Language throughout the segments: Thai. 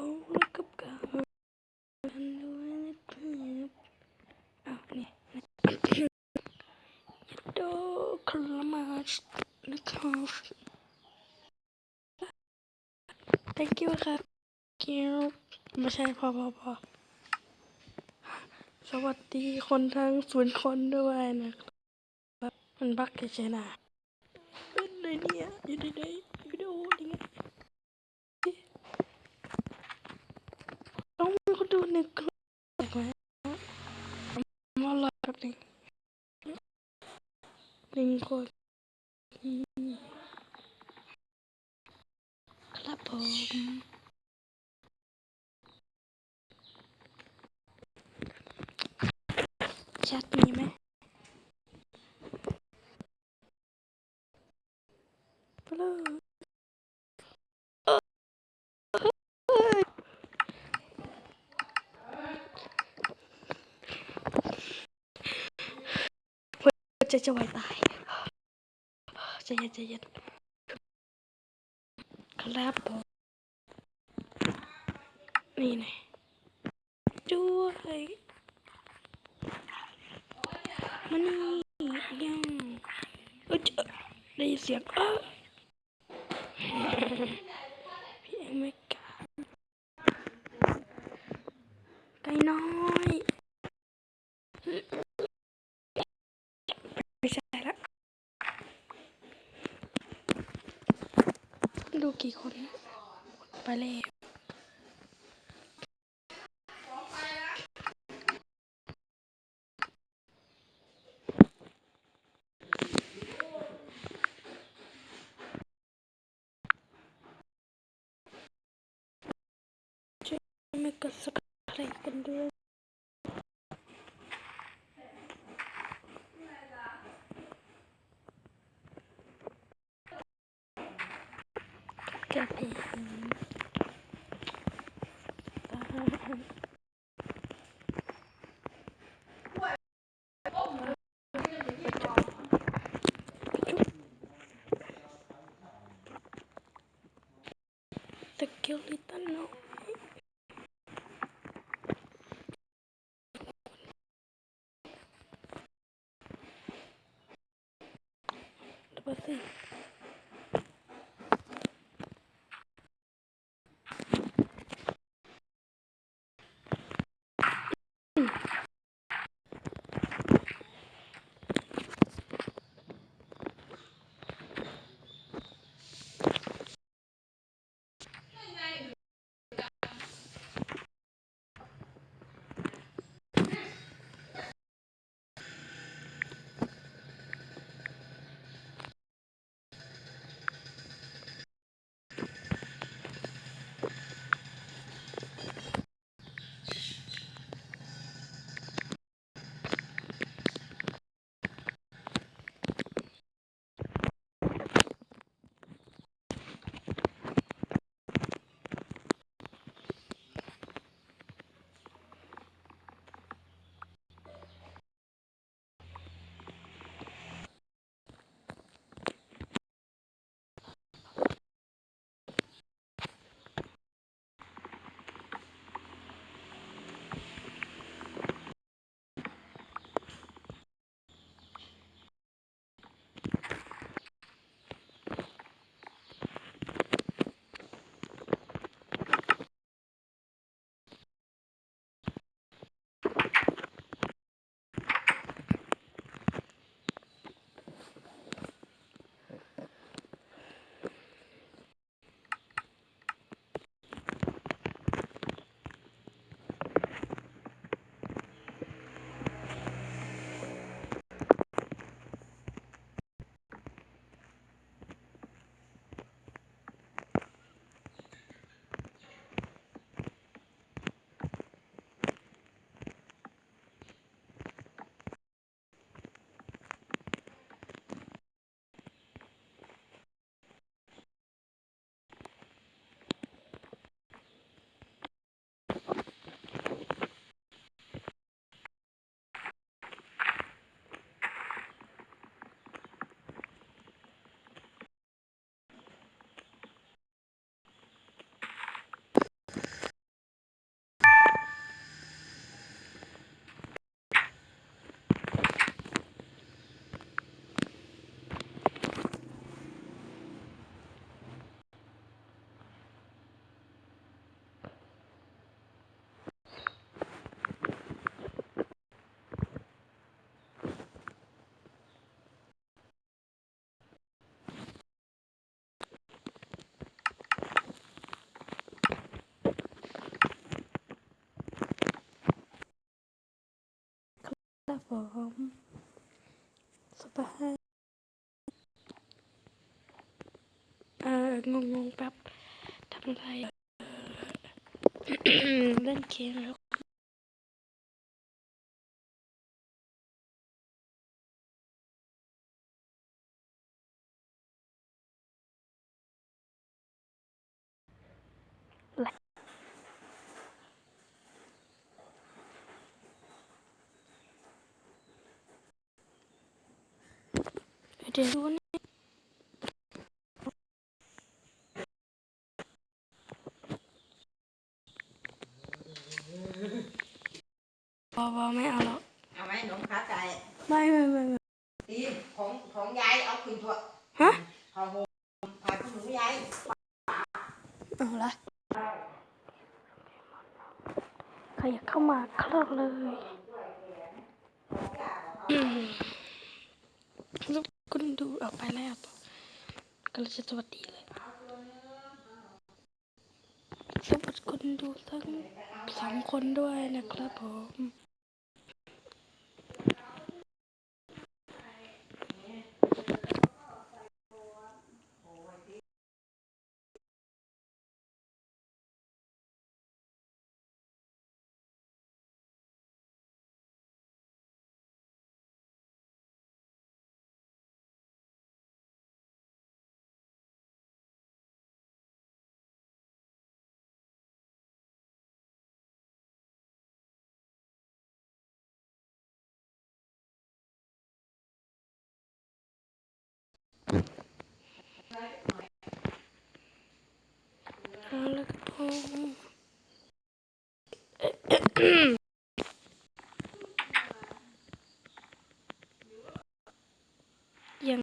ผมรักกับการกันด้วยนะครับอ้าวนี่ยัดโดคลามาชนะครับ thank you ครับคิวไม่ใช่พอพอพอสวัสดีคนทั้งศูนย์คนด้วยนะครับ มันบักเฉยๆนะเป็นเลยเนี่ยอยู่ในนวิดีโอนี่ไง ต้อง มีคนดูหนึ่งคลิปไหมมาลากับหนึ่งหนึ่งคนครับผมแชทมีไหมไปเล จะจะไหวตายใจเย็นใจเย็นครับผมนี่ไงด้วยมันนี่ยังเออเจอได้ยินเสียงเออพี่เองไม่กล้าไก่น้อยไม่ใช่ละ ดูกี่คนไปเลยไม่กดสักใครกันด้วย กับเอง Mm-hmm. ผมสบายเอองงงๆแป๊บทำอะไรเล่นเกมแล้ว เดี๋ยวดูนี่บอบอไม่เอาแล้วเอาไหมหนมขาไก่ไม่ไม่ไม่ไม่ตีมของของยายเอาคืนตัวฮะขอหมูผ่านของหนูยายเอาละใครอยากเข้ามาเข้าเลยอืมแล้ว คุณดูออกไปแล้วก็เลยจะสวัสดีเลยสวัสดีคุณดูทั้งสองคนด้วยนะครับผม เอาละครับผมยัง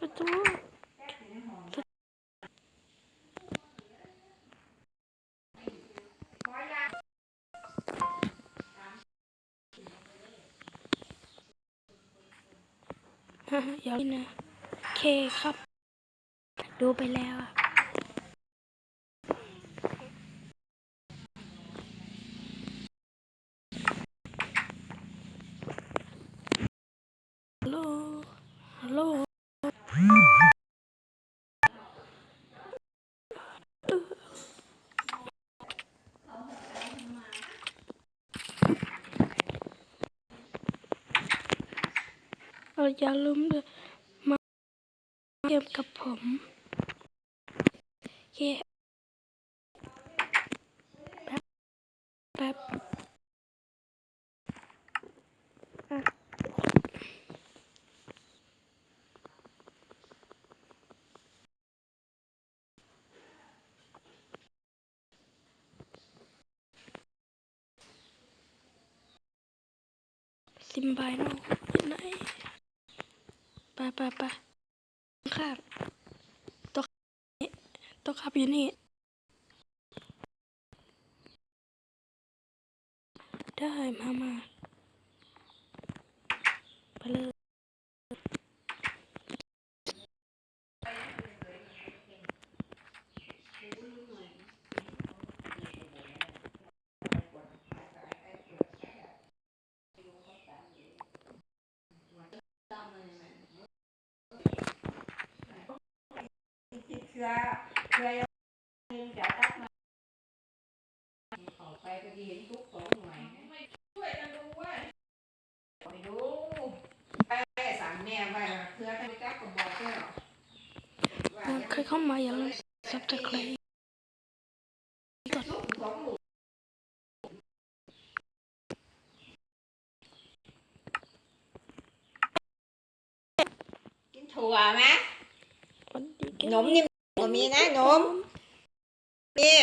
ประตูฮะ อย่าเล่นนะ โอเคครับ ดูไปแล้ว อย่าลืมเลยมาเกมกับผมเคแป๊บแป๊บอะซิมบายโนอยู่ไหน ไปไปไปข้างตัวนี้ตัวขับอยู่นี่ได้มามาไปเลย ชื่อเชื่อยังจะตักมาเข้าไปก็ดีเห็นทุกสองหน่วยช่วยกันดูเว้ยไปดูไปสั่งแม่ไว้เพื่อให้จักก็บอกเจ้าว่าอะเคยเข้ามาอย่าลืมซับสไครต์กดลูกสองลูกกินถั่วไหมวันดีแกนมนี่ก็ มีนะนมนี่